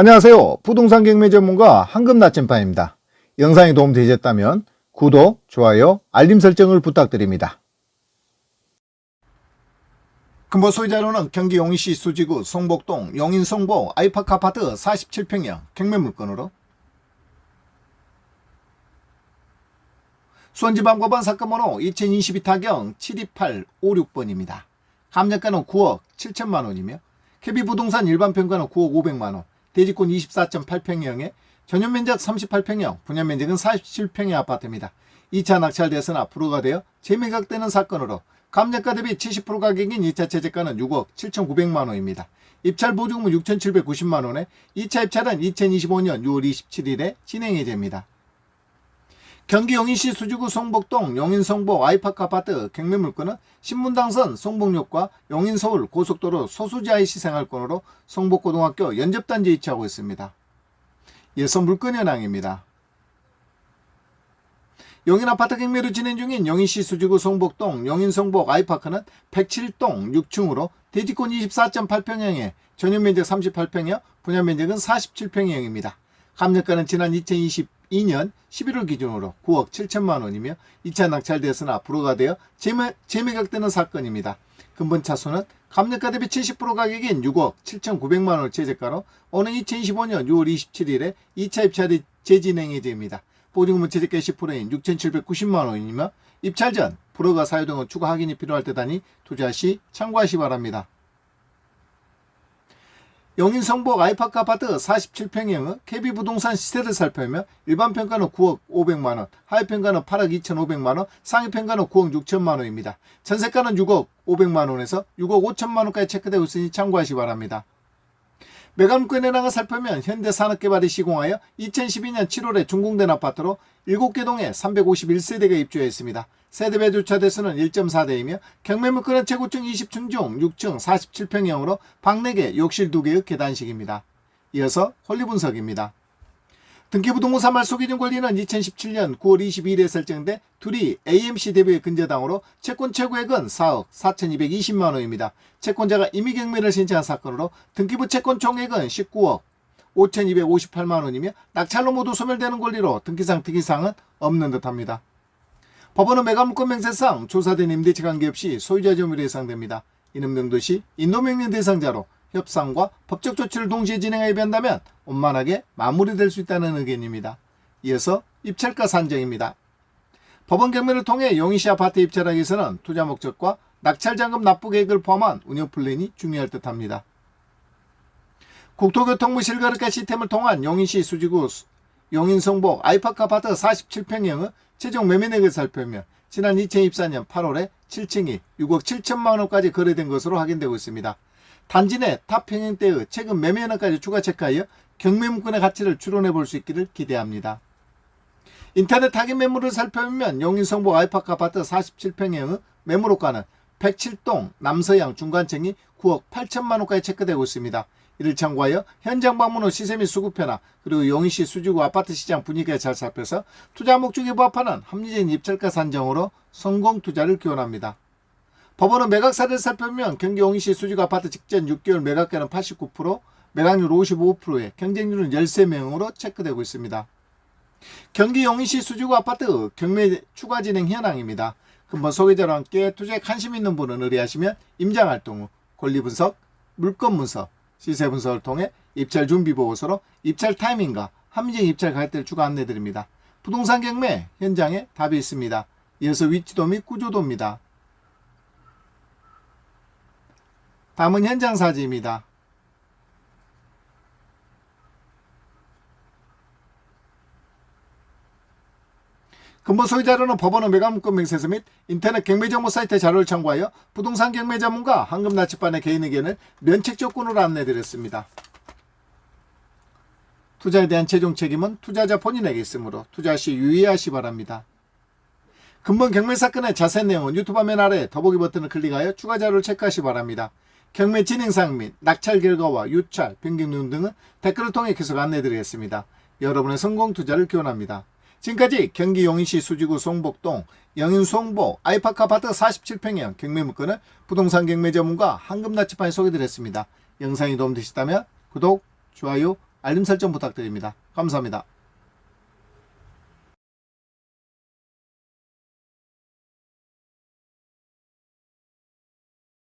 안녕하세요. 부동산 경매 전문가 황금 나침반입니다. 영상이 도움되셨다면 구독, 좋아요, 알림 설정을 부탁드립니다. 근본 소유자료는 경기 용인시 수지구 송복동 용인 송보 아이파크 아파트 47평형 경매 물건으로 수원지방법원 사건 번호 2022 타경 72856번입니다. 감정가는 9억 7천만 원이며 KB 부동산 일반 평가는 9억 500만 원, 대지권 24.8평형에 전용 면적 38평형, 분양 면적은 47평의 아파트입니다. 2차 낙찰되었으나 불허가 되어 재매각되는 사건으로 감정가 대비 70% 가격인 2차 최저가는 6억 7,900만 원입니다. 입찰 보증금은 6,790만 원에 2차 입찰은 2025년 6월 27일에 진행이 됩니다. 경기 용인시 수지구 송복동 용인성보 아이파크 아파트 경매 물건은 신분당선 송복역과 용인서울 고속도로 소수지하의 시생활권으로 송복고등학교 연접단지에 위치하고 있습니다. 이어서 물건 현황입니다. 용인 아파트 경매로 진행 중인 용인시 수지구 송복동 용인성복 아이파크는 107동 6층으로 대지권 24.8평형에 전용 면적 38평형, 분양 면적은 47평형입니다. 감정가는 지난 2022년 11월 기준으로 9억 7천만 원이며 2차 낙찰되었으나 불허가 되어 재매, 재매각되는 사건입니다. 근본 차수는 감정가 대비 70% 가격인 6억 7,900만 원을 최저가로 오는 2025년 6월 27일에 2차 입찰이 재진행이 됩니다. 보증금은 최저가 10%인 6,790만 원이며 입찰 전 불허가 사유 등은 추가 확인이 필요할 때다니 투자 시 참고하시 기 바랍니다. 용인 성복 아이파크 아파트 47평형은 KB 부동산 시세를 살펴보며 일반 평가는 9억 500만 원, 하위 평가는 8억 2,500만 원, 상위 평가는 9억 6천만 원입니다. 전세가는 6억 500만 원에서 6억 5천만 원까지 체크되고 있으니 참고하시 기 바랍니다. 매각물건 현황을 살펴보면 현대산업개발이 시공하여 2012년 7월에 준공된 아파트로 7개 동에 351세대가 입주했습니다. 세대배 주차 대수는 1.4대이며 경매물건은 최고층 20층 중 6층 47평형으로 방 4개, 욕실 2개의 계단식입니다. 이어서 권리 분석입니다. 등기부등본사 말소기준 권리는 2017년 9월 22일에 설정돼 둘이 AMC 대부의 근저당으로 채권 최고액은 4억 4,220만 원입니다. 채권자가 임의 경매를 신청한 사건으로 등기부 채권 총액은 19억 5,258만 원이며 낙찰로 모두 소멸되는 권리로 등기상 특이사항은 없는 듯합니다. 법원은 매각물건 명세상 조사된 임대차 관계 없이 소유자 점유로 예상됩니다. 이는 명도시 인도명령 대상자로 협상과 법적 조치를 동시에 진행하여 한다면 원만하게 마무리될 수 있다는 의견입니다. 이어서 입찰가 산정입니다. 법원 경매를 통해 용인시 아파트 입찰하기 위해서는 투자 목적과 낙찰자금 납부 계획을 포함한 운영 플랜이 중요할 듯합니다. 국토교통부 실거래가 시스템을 통한 용인시 수지구 용인성복 아이파크 아파트 47평형은 최종 매매액을 살펴보면 지난 2024년 8월에 7층이 6억 7천만 원까지 거래된 것으로 확인되고 있습니다. 단지 내 탑평형 때의 최근 매매 현황까지 추가 체크하여 경매물건의 가치를 추론해 볼 수 있기를 기대합니다. 인터넷 타깃 매물을 살펴보면 용인성복 아이파크 아파트 47평형의 매물호가는 107동 남서양 중간층이 9억 8천만 원까지 체크되고 있습니다. 이를 참고하여 현장 방문 후 시세 및 수급 변화 그리고 용인시 수지구 아파트 시장 분위기에 잘 살펴서 투자 목적에 부합하는 합리적인 입찰가 산정으로 성공 투자를 기원합니다. 법원은 매각 사례를 살펴보면 경기 용인시 수지구 아파트 직전 6개월 매각가는 89%, 매각률 55%에 경쟁률은 13명으로 체크되고 있습니다. 경기 용인시 수지구 아파트 경매 추가 진행 현황입니다. 근본 소개자와 함께 투자에 관심 있는 분은 의뢰하시면 임장 활동 후 권리 분석, 물건 분석, 시세 분석을 통해 입찰 준비 보고서로 입찰 타이밍과 합리적인 입찰 가격대를 추가 안내 드립니다. 부동산 경매 현장에 답이 있습니다. 이어서 위치도 및 구조도입니다. 다음은 현장 사진입니다. 근본 소유 자료는 법원의 매각물건 명세서 및 인터넷 경매정보 사이트 자료를 참고하여 부동산 경매 전문가 황금 나치반의 개인 의견을 면책 조건으로 안내드렸습니다. 투자에 대한 최종 책임은 투자자 본인에게 있으므로 투자 시 유의하시 바랍니다. 근본 경매 사건의 자세한 내용은 유튜브 화면 아래 더보기 버튼을 클릭하여 추가 자료를 체크하시 바랍니다. 경매 진행 사항 및 낙찰 결과와 유찰, 변경 내용 등은 댓글을 통해 계속 안내드리겠습니다. 여러분의 성공 투자를 기원합니다. 지금까지 경기 용인시 수지구 송복동 영인 송보 아이파크 아파트 47평형 경매 물건을 부동산 경매 전문가 황금나치판에 소개드렸습니다. 영상이 도움되셨다면 구독, 좋아요, 알림 설정 부탁드립니다. 감사합니다.